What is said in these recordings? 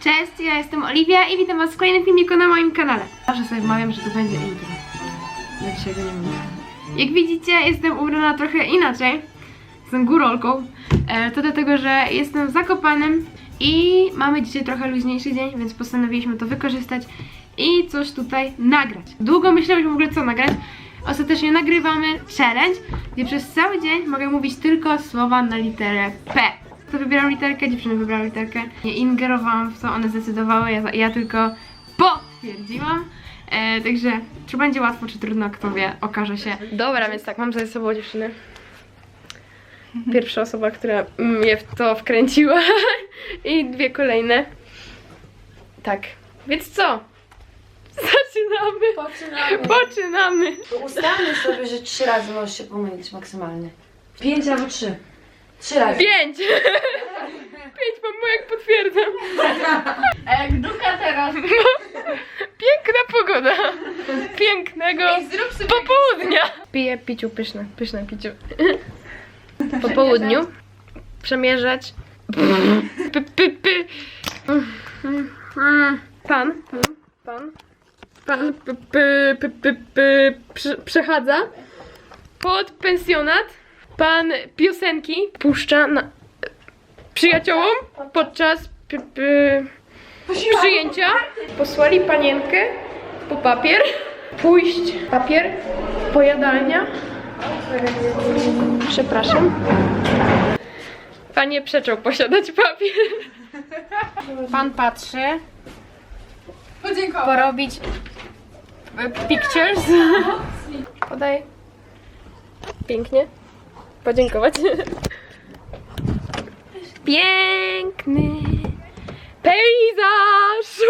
Cześć, ja jestem Oliwia i witam was w kolejnym filmiku na moim kanale. Zawsze sobie wmawiam, że to będzie intro. Ja go nie mówię. Jak widzicie, jestem ubrana trochę inaczej. Jestem górolką. E, to dlatego, że jestem w Zakopanem i mamy dzisiaj trochę luźniejszy dzień, więc postanowiliśmy to wykorzystać i coś tutaj nagrać. Długo myślałyśmy w ogóle co nagrać. Ostatecznie nagrywamy challenge, gdzie przez cały dzień mogę mówić tylko słowa na literę P. Kto wybierał literkę? Dziewczyny wybrały literkę. Nie ingerowałam w co one zdecydowały, ja, ja tylko potwierdziłam. E, także czy będzie łatwo, czy trudno, kto wie, okaże się. Dobra, więc tak, mam ze sobą dziewczyny. Pierwsza osoba, która mnie w to wkręciła i dwie kolejne. Tak, więc co? Zaczynamy! Poczynamy. Poczynamy! Ustalmy sobie, że trzy razy możesz się pomylić maksymalnie. Pięć albo trzy. Trzy razy. Pięć! Pięć, mamo, jak potwierdzam. A jak duka teraz? Piękna pogoda. Pięknego Zrób sobie popołudnia. Piję piciu pyszne, pyszne piciu. Po południu przemierzać py, py, py. Pan, pan, pan, pan py, py, py, py, py, prze- przechadza pod pensjonat. Pan piosenki puszcza na przyjaciołom podczas py, py, przyjęcia. Posłali panienkę po papier. Pójść papier, pojadalnia. Przepraszam. Panie przeczą posiadać papier. Pan patrzy. Podziękować. Porobić e, pictures. Podaj. Pięknie. Podziękować. Piękny pejzaż.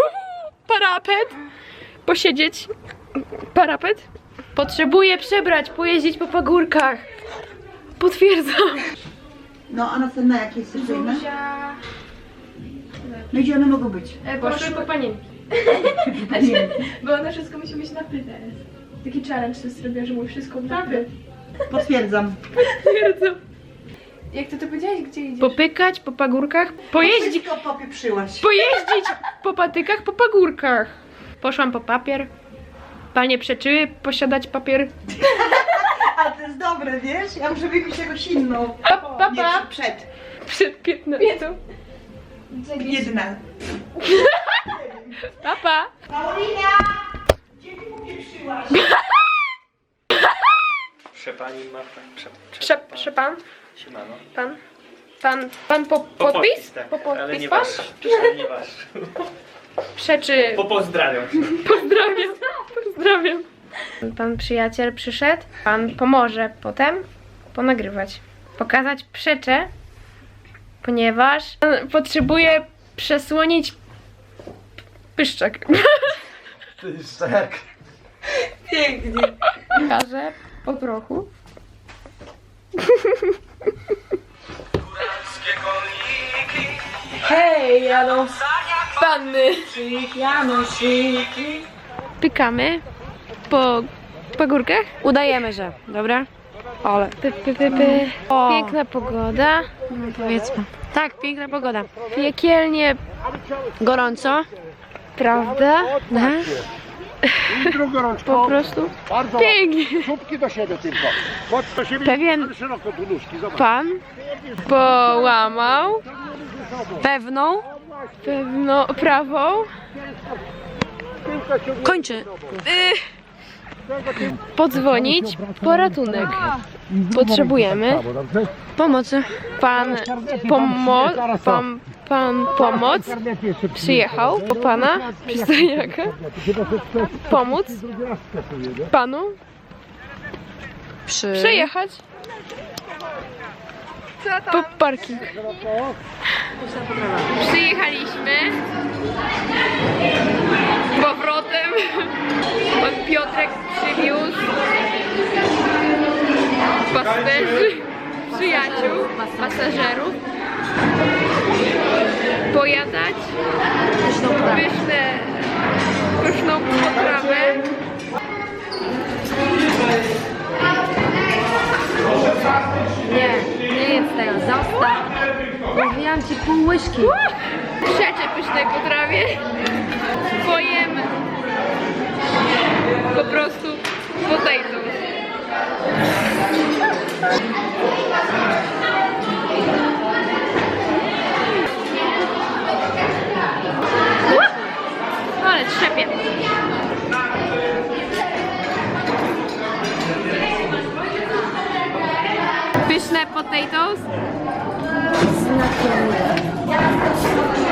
Parapet. Posiedzieć. Parapet. Potrzebuję przebrać, pojeździć po pagórkach. Potwierdzam. No, a następna jakie jest przyjemne? No gdzie one mogą być? E, Poszły po panienki. Nie. Bo one wszystko musi być na py teraz. Taki challenge to zrobiła, że mówi wszystko na. Potwierdzam. Potwierdzam. Jak ty to powiedziałeś, gdzie idziesz? Popykać po pagórkach. Pojeździć. Wszystko popieprzyłaś. Pojeździć po patykach, po pagórkach. Poszłam po papier. Panie przeczyły posiadać papier. A to jest dobre, wiesz? Ja muszę wypić jakąś inną. Pa, pa, Nie, pa. przed. Przed 15. Jedna. Papa. Paulina! Gdzie ty popieprzyłaś? Przepani ma prze, Prze, prze pan? Siemano. Pan? Pan, pan po, podpis? tak, Po ale podpis nie pan? wasz. Nie wasz. Przeczy. Po pozdrawiam. Pozdrawiam. Pozdrawiam. Pan przyjaciel przyszedł. Pan pomoże potem ponagrywać. Pokazać przecze, ponieważ pan potrzebuje przesłonić pyszczek. Pyszczek. Pięknie. Pokażę po trochu. Hej, jadą Panny. Pykamy po pagórkach. Udajemy, że. Dobra? Ale. Py, py, py, py. O. Piękna pogoda. No powiedzmy. Tak, piękna pogoda. Piekielnie, Gorąco. prawda? No. Po prostu Bardzo pięknie. Czubki do siebie tylko. Chodź do siebie Pewien- szeroko tu nóżki, zobacz. Pan połamał Pewną. pewno prawą. Kończy. Podzwonić po ratunek. Potrzebujemy Pomocy. pan pomo pan, pan pomoc przyjechał po pana przystojniaka pomóc panu Przy... przejechać po parking. Przyjechaliśmy powrotem. Pyszne potatoes.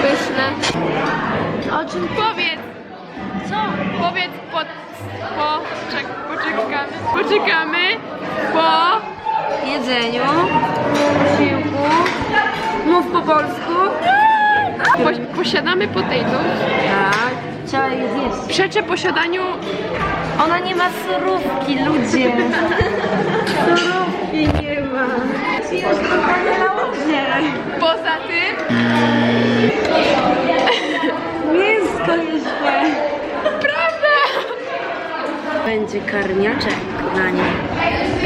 Pyszne. O czym powiedz? Co? Powiedz po... po... Czek, poczekamy. Poczekamy po... Jedzeniu, posiłku. Mów po polsku. Po, posiadamy potatoes. Tak. Trzeba je zjeść. Przeczę posiadaniu... Ona nie ma surówki, ludzie. surówki nie ma. Jest to panie na łodzie. Poza tym... Mięsko jeszcze. Prawda! Będzie karniaczek na nie.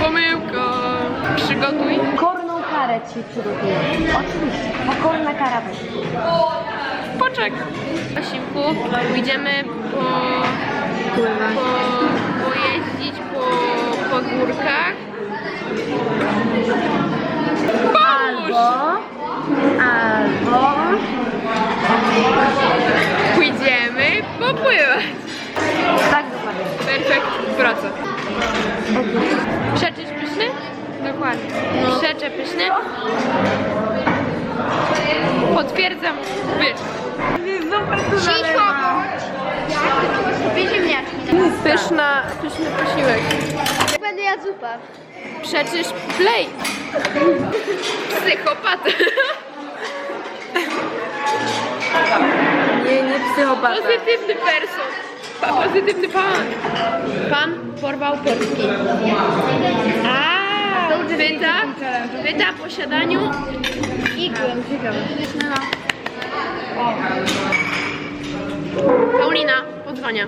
Pomyłko. Przygotuj. Korną karę ci przygotuję. Oczywiście. Pokorna kara będzie. Poczekaj. Posiłku idziemy po, po, pojeździć po, po górkach. Pomóż! Albo... Pójdziemy popływać. Tak dokładnie. Perfekt, wraca. Przeczyć pyszny? Dokładnie. Przecze pyszny? Potwierdzam, pyszny. Cicho! Wyziemniaczki. Pyszna, pyszny posiłek. Będę jadł zupę. Przeczyż play. Psychopat. Nie, nie psychopata. Pozytywny person. Pa, pozytywny pan. Pan porwał Polski. A, pyta, pyta o posiadaniu igły. Paulina, podzwania.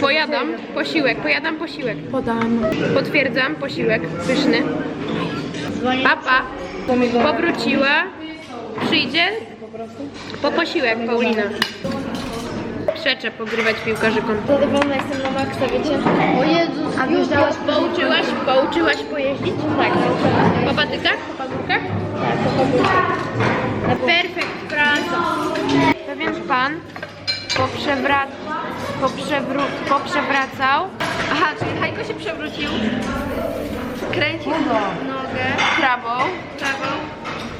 Pojadam posiłek, pojadam posiłek. Podam. Potwierdzam posiłek, pyszny. Papa powróciła, przyjdzie po posiłek, Paulina. Przeczę pogrywać piłkarzykom. Zadowolona jestem na maksa, wiecie? O Jezus, A już dałaś Pouczyłaś, pouczyłaś pojeździć? Tak. Po patykach? Po pagórkach? Tak, to było. Perfekt, praca. Pewien pan poprzewra... poprzewró... poprzewracał. Aha, czyli Hajko się przewrócił. Kręcił nogę prawą. Prawą.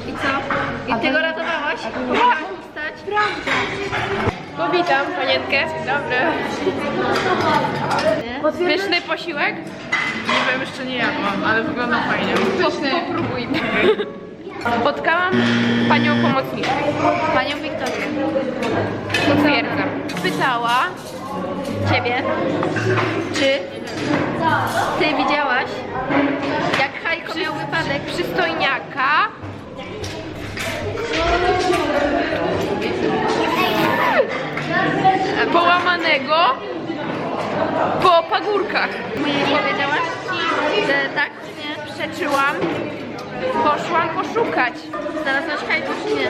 I co? I ty go ratowałaś? Pomagałaś mu wstać? Prawda. Powitam panienkę. Dobry. Pyszny posiłek? Nie wiem, jeszcze nie jadłam, ale wygląda fajnie. Pyszny. Popróbuj. Spotkałam panią pomocniczkę, panią Wiktorię. Potwierdzam. Pytała ciebie, czy ty widziałaś, jak Hajko miał wypadek przystojniaka, połamanego po pagórkach. Powiedziałaś, że tak, nie? Przeczyłam. Poszłam poszukać. Znalazłaś Hajko czy nie?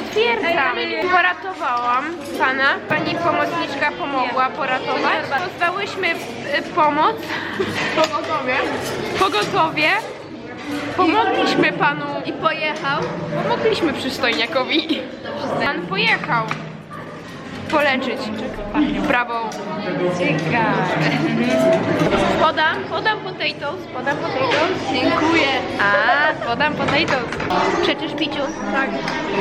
Potwierdzam. Poratowałam pana. Pani pomocniczka pomogła poratować. Pozwałyśmy y, pomoc. Pogotowie. Pogotowie. Pomogliśmy panu. I pojechał. Pomogliśmy przystojniakowi. Pan pojechał. Poleczyć prawą. Ciekawe. Podam, podam potatoes, podam potatoes. Dziękuję. A, podam potatoes. Przeczysz piciu? Tak.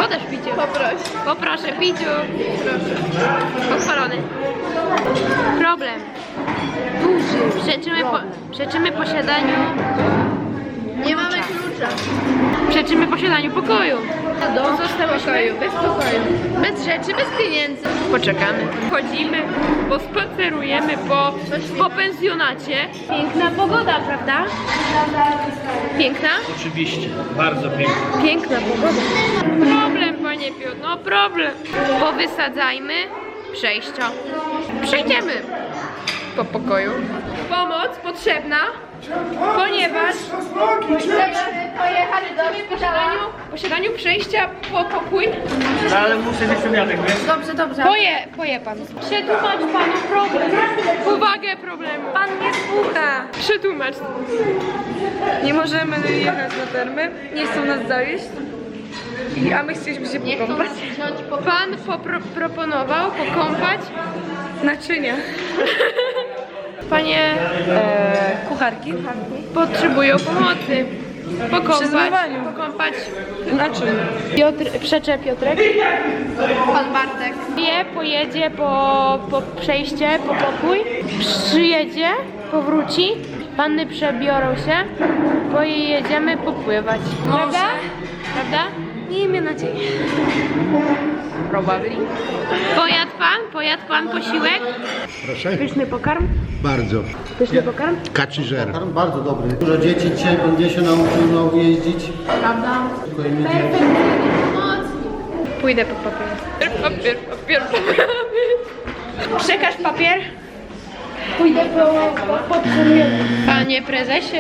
Podasz piciu. Poproś. Poproszę piciu. Proszę. Pochwalony. Problem. Duży. Przeczymy, po, przeczymy posiadaniu... Nie mamy klucza. Przeczymy posiadaniu pokoju. Pozostałyśmy bez pokoju. Bez rzeczy, bez pieniędzy. Poczekamy. Chodzimy, pospacerujemy po, po pensjonacie. Piękna pogoda, prawda? Piękna? Oczywiście, bardzo pięknie. Piękna pogoda. Problem, panie Piotr, no problem. Powysadzajmy przejścia. Przejdziemy po pokoju. Pomoc potrzebna, ponieważ pojechać do posiadaniu, posiadaniu przejścia po pokój. No ale muszę mieć wiesz? Dobrze, dobrze. Poje, poje pan. Przetłumacz panu problem. Powagę problemu. Pan nie słucha. Przetłumacz. Nie możemy jechać na termy, nie chcą nas zawieść. I, a my chcieliśmy się pokąpać. Pan popro- proponował pokąpać Naczynia. Panie E, kucharki. potrzebują pomocy. Pokąpać, zmywaniu. pokąpać. Na czym? Piotr, przecze Piotrek. Pan Bartek. Je, pojedzie po, po przejście, po pokój. Przyjedzie, powróci. Panny przebiorą się, pojedziemy popływać. Prawda? Prawda? Miejmy nadzieję. Probably. Pojadł pan? Pojadł pan posiłek? Proszę? Pyszny pokarm? Bardzo. Pyszny pokarm? Kaczy żer. Bardzo dobry. Dużo dzieci dzisiaj będzie się nauczyło jeździć. Prawda? Tylko im idzie. Pójdę po papier. Papier, papier, papier. Przekaż papier. Pójdę po papier. Panie prezesie.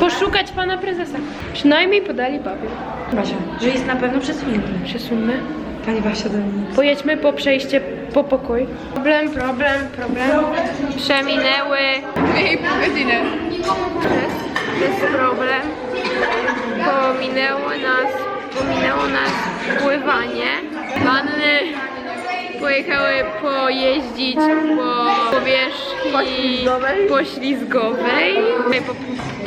Poszukać pana prezesa. Przynajmniej podali papier. Basia, że jest na pewno przesunięty. Przesuńmy. Pani Basia do mnie. Pojedźmy po przejście po pokój. Problem, problem, problem. Przeminęły. Ej, pół godziny. Przez problem. Pominęło nas, pominęło nas pływanie. Panny pojechały pojeździć po powierzchni poślizgowej, po,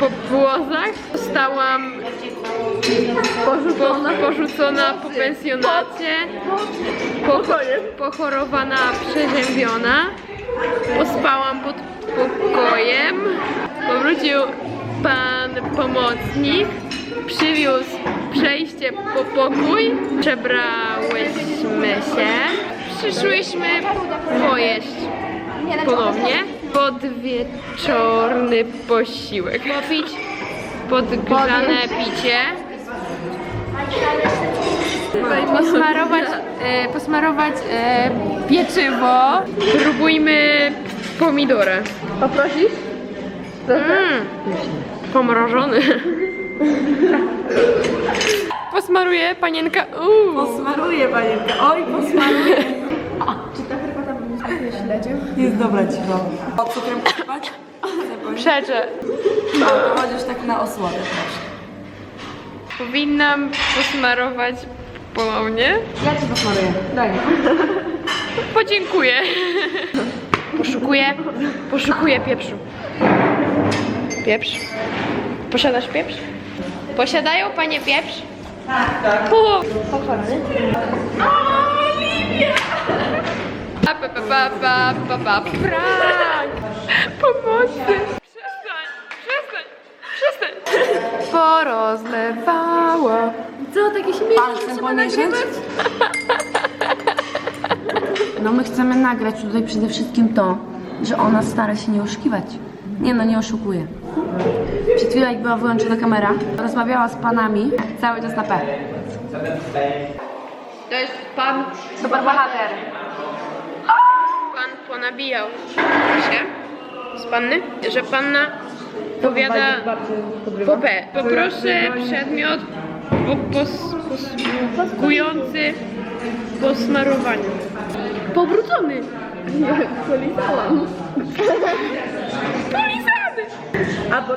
po płozach. Zostałam porzucona, porzucona po pensjonacie, po, pochorowana, przeziębiona. Pospałam pod pokojem. Powrócił pan pomocnik. Przywiózł przejście po pokój. Przebrałyśmy się. Przyszłyśmy pojeść ponownie. Podwieczorny posiłek. Popić podgrzane picie. Posmarować, e, posmarować e, pieczywo. Próbujmy pomidora. Poprosisz? Mm, pomrożony. Posmaruje panienka. Uuu. Posmaruję panienkę. Oj, posmaruję. Jest dobra cicho. O cukrem posypać? Przeczę. To chociaż tak na osłodę. Powinnam posmarować ponownie. Ja ci posmaruję. Daj. Podziękuję. Poszukuję, poszukuję pieprzu. Pieprz. Posiadasz pieprz? Posiadają panie pieprz? Tak, tak. Pochwalony. Oliwia! Pa, pa, pa, pa, pa, pa, prank! Pomocy! Przestań, przestań, przestań! Porozlewało. Co, takie śmieszne Palcem poniesieć? No my chcemy nagrać tutaj przede wszystkim to, że ona stara się nie oszukiwać. Nie no, nie oszukuje. Przed chwilą jak była wyłączona kamera, rozmawiała z panami cały czas na P. To jest pan Super bohater. Pan ponabijał się z panny, że panna powiada po P. Poproszę przedmiot po, pos, pos, poskujący po smarowaniu. Pobrudzony. Polizałam. Polizany. Albo...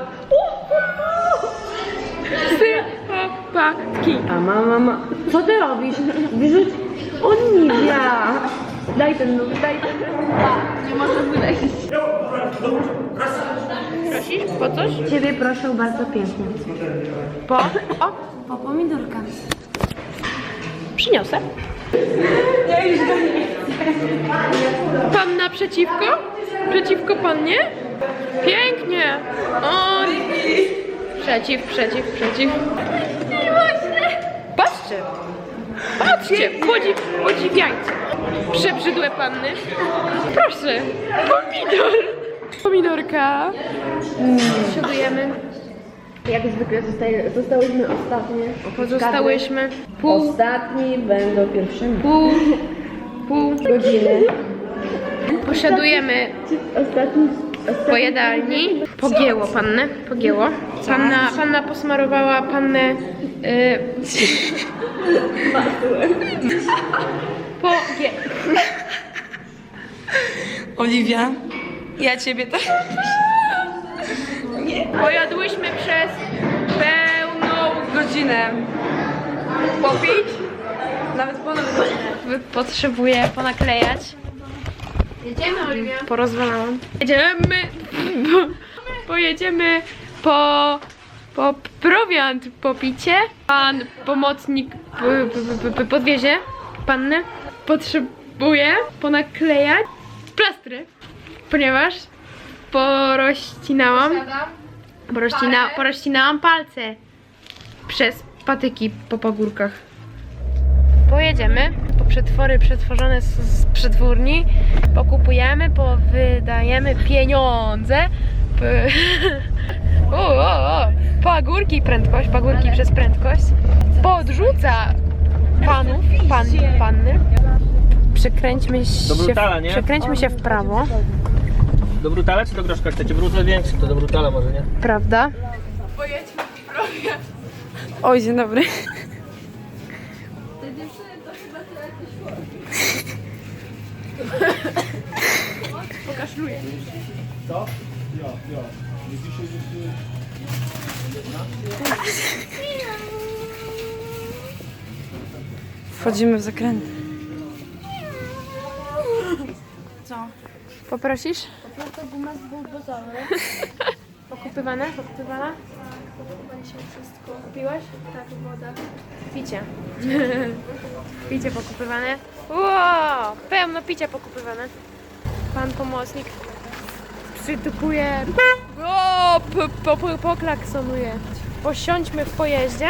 Sypopatki. A mama, mama, co ty robisz? Wyrzuć Oliwia. Daj ten nóż, daj ten Nie można wylecieć. Prosisz po coś? Ciebie proszę bardzo pięknie. Po? O, Po pomidorka. Przyniosę. Pan naprzeciwko? Przeciwko pannie? Pięknie! O! Przeciw, przeciw, przeciw. Patrzcie! Patrzcie! Podzi podziwiajcie! Przebrzydłe panny. Proszę! Pomidor! Pomidorka. Siadujemy. Jak zwykle zostaje, zostałyśmy ostatnie. Pozostałyśmy pół, Ostatni będą pierwszymi. pół, pół Godziny. Posiadujemy po jadalni. Pogięło pannę, pogięło. Panna, panna posmarowała pannę y, Pogie... Oliwia, ja ciebie tak... Pojadłyśmy przez pełną Godzinę. popić. Nawet ponad Potrzebuję ponaklejać. Jedziemy, Oliwia. Porozwalałam. Jedziemy, pojedziemy po, po prowiant, po picie. Pan pomocnik podwiezie pannę. Potrzebuje ponaklejać plastry, ponieważ porościnałam, porościna, porościnałam palce przez patyki po pagórkach. Pojedziemy po przetwory przetworzone z, z przetwórni, pokupujemy, powydajemy pieniądze. P- o, o, o. Pagórki prędkość, pagórki przez prędkość. Podrzuca panów, pan, panny. Przekręćmy Do się, brutala, nie? przekręćmy się w prawo, Do brutala czy do groszka chcecie? Brutal większy, to do brutala może, nie? prawda? Oj, dzień dobry. Wchodzimy w zakręty. Poprosisz? Poproszę gumę z Pokupywane? Pokupywana? Kupowali się wszystko. Kupiłaś? Tak, woda. Picie. picie pokupywane. Ło! Pełno picia pokupywane. Pan pomocnik przytukuje. O! Po, po, poklaksonuje. Posiądźmy w pojeździe.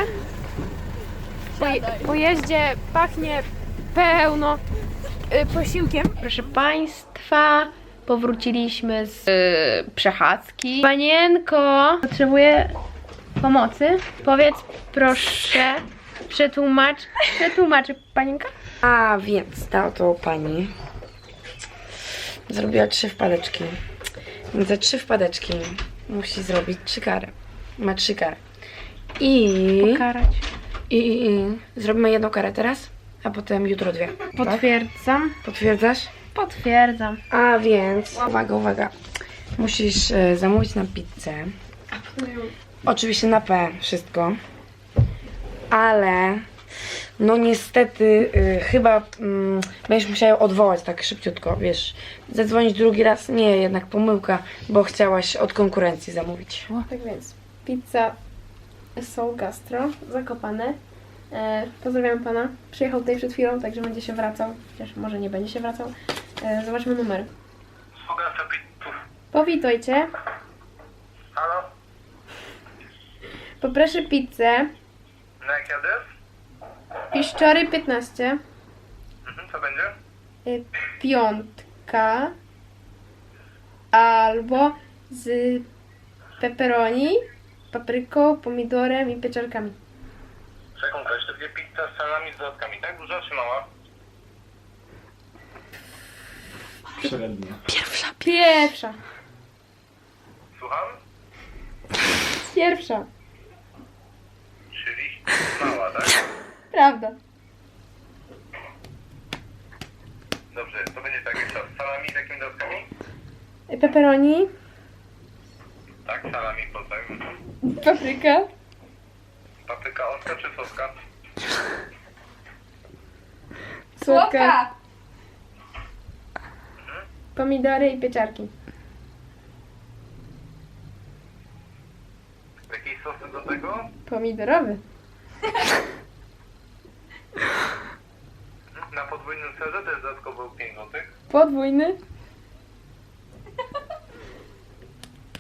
Poje, pojeździe pachnie pełno y, posiłkiem. Proszę Państwa, powróciliśmy z y, przechadzki. Panienko, potrzebuję pomocy. Powiedz proszę, przetłumacz, przetłumaczy panienka? A więc ta oto pani zrobiła trzy wpadeczki. Więc za trzy wpadeczki musi zrobić trzy kary. Ma trzy kary. I, Karać. I, i, i zrobimy jedną karę teraz, a potem jutro dwie. Tak? Potwierdzam. Potwierdzasz? Potwierdzam. A więc, uwaga, uwaga. Musisz e, zamówić nam pizzę. Oczywiście na P wszystko. Ale no niestety y, chyba mm, będziesz musiała ją odwołać tak szybciutko, wiesz. Zadzwonić drugi raz? Nie, jednak pomyłka, bo chciałaś od konkurencji zamówić. Tak więc, pizza Soul Gastro, Zakopane. E, pozdrawiam pana. Przyjechał tutaj przed chwilą, także będzie się wracał. Chociaż może nie będzie się wracał. E, zobaczmy numer. Powitajcie. Halo? Poproszę pizzę. Na jaki adres? Piszczory 15. Mhm, co będzie? y, piątka albo z pepperoni, papryką, pomidorem i pieczarkami. Sekundkę, jeszcze dwie pizza z salami z dodatkami, tak? Duża czy mała? Pierwsza. Słucham? Pierwsza. Czyli mała, tak? Prawda. Dobrze, to będzie tak, jeszcze raz. salami z jakimi dodatkami? Pepperoni, Tak, salami potem. Papryka, Papryka ostra czy soska? słodka. Pomidory i pieczarki. Jakieś sosy do tego? Pomidorowy. Na podwójnym serze to jest dodatkowo 5 zł. Podwójny.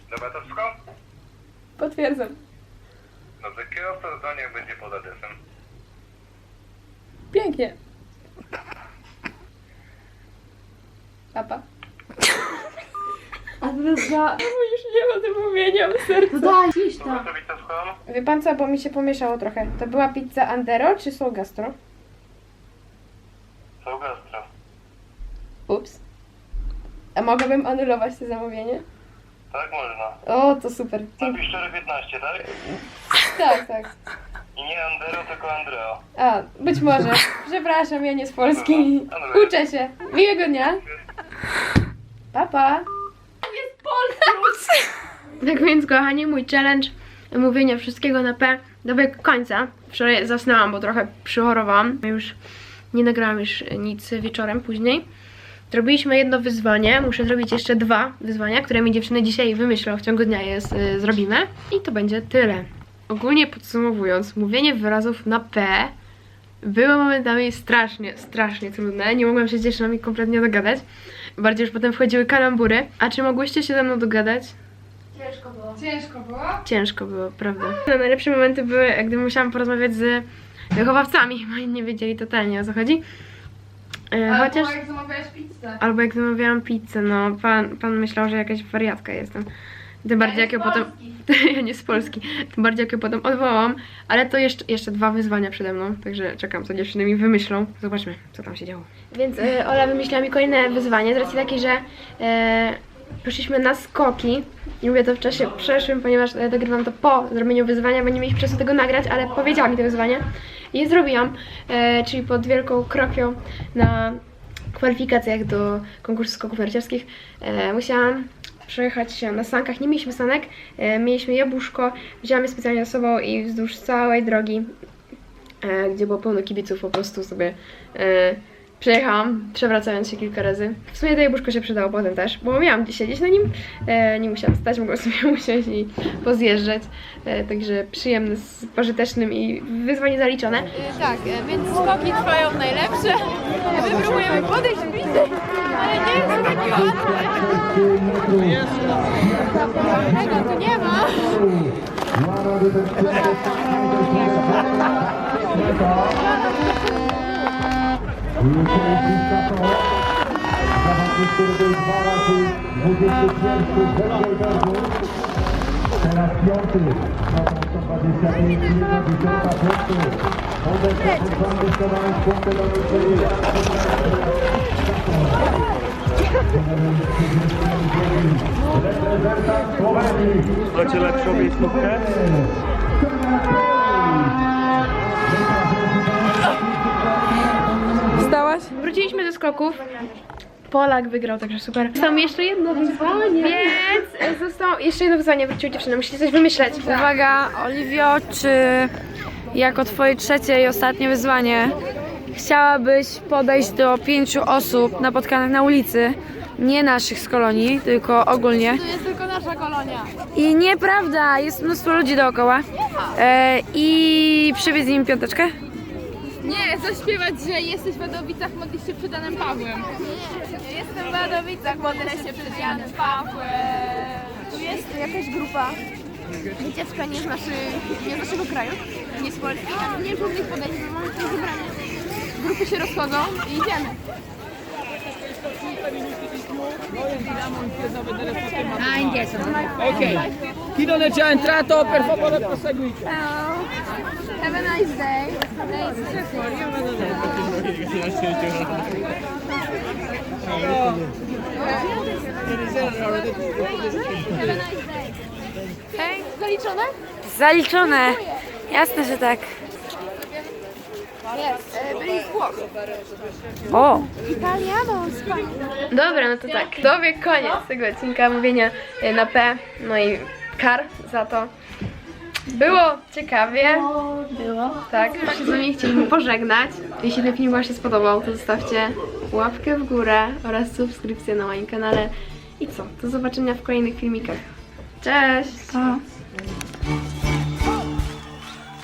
Dobra, to wszystko? Potwierdzam. Dobrze, kierowca zadzwoni jak będzie pod adresem. Pięknie. Papa. A teraz za... Już nie ma do mówienia w sercu. Daj, iść Dobra, to widzę, słucham? Wie pan co, bo mi się pomieszało trochę. To była pizza Andero czy Soul Gastro? Co gastro? Ups. A mogłabym anulować to zamówienie? Tak można. O, to super. Dzięki. piszczory 15, tak? Tak, tak. I nie Andero, tylko Andreo. A, być może. Przepraszam, ja nie z Polski. Dobra. Uczę się. Miłego dnia. Papa. Jest Polska. Tak więc, kochani, mój challenge mówienia wszystkiego na P dobiegł końca. Wczoraj zasnęłam, bo trochę przychorowałam. Już nie nagrałam już nic wieczorem później. Zrobiliśmy jedno wyzwanie, muszę zrobić jeszcze dwa wyzwania, które mi dziewczyny dzisiaj wymyślą, w ciągu dnia je y, zrobimy. I to będzie tyle. Ogólnie podsumowując, mówienie wyrazów na P było momentami strasznie, strasznie trudne. Nie mogłam się z dziewczynami kompletnie dogadać. Bardziej już potem wchodziły kalambury. A czy mogłyście się ze mną dogadać? Ciężko było? Ciężko było, prawda? No, najlepsze momenty były, gdy musiałam porozmawiać z wychowawcami, bo oni nie wiedzieli totalnie o co chodzi. E, Albo chociaż... jak zamawiałeś pizzę. Albo jak zamawiałam pizzę, no pan, pan myślał, że jakaś wariatka jestem. Tym bardziej jak ją potem. ja nie z Polski. Tym bardziej jak ją potem odwołam. Ale to jeszcze, jeszcze dwa wyzwania przede mną. Także czekam, co dziewczyny mi wymyślą. Zobaczmy, co tam się działo. Więc e, Ola wymyśliła mi kolejne wyzwanie z racji takiej, że e, poszliśmy na skoki. I mówię to w czasie przeszłym, ponieważ dogrywam to po zrobieniu wyzwania, bo nie mieliśmy czasu tego nagrać, ale powiedziała mi to wyzwanie. I je zrobiłam, e, czyli pod wielką kropią na kwalifikacjach do konkursu skoków narciarskich e, musiałam przejechać się na sankach. Nie mieliśmy sanek, e, mieliśmy jabłuszko. Wzięłam je specjalnie ze sobą i wzdłuż całej drogi, e, gdzie było pełno kibiców, po prostu sobie e, przejechałam, przewracając się kilka razy. W sumie to jabłuszko się przydało potem też, bo miałam gdzie siedzieć na nim. E, nie musiałam stać, mogłam sobie usiąść i pozjeżdżać. E, także przyjemne z pożytecznym i wyzwanie zaliczone. Tak, e, więc skoki trwają najlepsze. My próbujemy podejść bliżej, ale nie jest to takie łatwe. Tego tu nie ma. Zawodnik, który Teraz piąty, notą 125, 1 dziesiąta punktu. Odeszła pod rządy zdobywają punkty do wyczynienia. Reprezentant Słowenii. Macie lepszą miejscówkę? Wróciliśmy ze skoków. Polak wygrał, także super. Zostało mi jeszcze jedno wyzwanie. Więc e, zostało jeszcze jedno wyzwanie. Wróciły dziewczyny, musicie coś wymyśleć. Uwaga, Oliwio, czy jako twoje trzecie i ostatnie wyzwanie chciałabyś podejść do pięciu osób napotkanych na ulicy, nie naszych z kolonii, tylko ogólnie. To jest tylko nasza kolonia. I nieprawda, jest mnóstwo ludzi dookoła. E, I przywieźć z nim piąteczkę? Nie, zaśpiewać, że jesteś w Wadowicach, modlisz się przed Janem Pawłem. Nie, jestem w Wadowicach, modlę się przed Janem Pawłem. Tu jest jakaś grupa dzieciaczka nie z, naszy, nie z naszego kraju, nie z Polski. Nie wiem, nich podejść, bo mamy tu zebranie. Grupy się rozchodzą i idziemy. Chi non è già entrato, per favore proseguite. Have a nice day. Hej, zaliczone? Zaliczone. Jasne, że tak. Byli z Włoch. O, Italiano. Dobra, no to tak. Dobiegł koniec tego odcinka mówienia e, na P. No i kar za to. Było ciekawie. Było. Tak. Się z wami chcieliśmy pożegnać. Jeśli ten film Wam się spodobał, to zostawcie łapkę w górę oraz subskrypcję na moim kanale. I co? Do zobaczenia w kolejnych filmikach. Cześć! pa.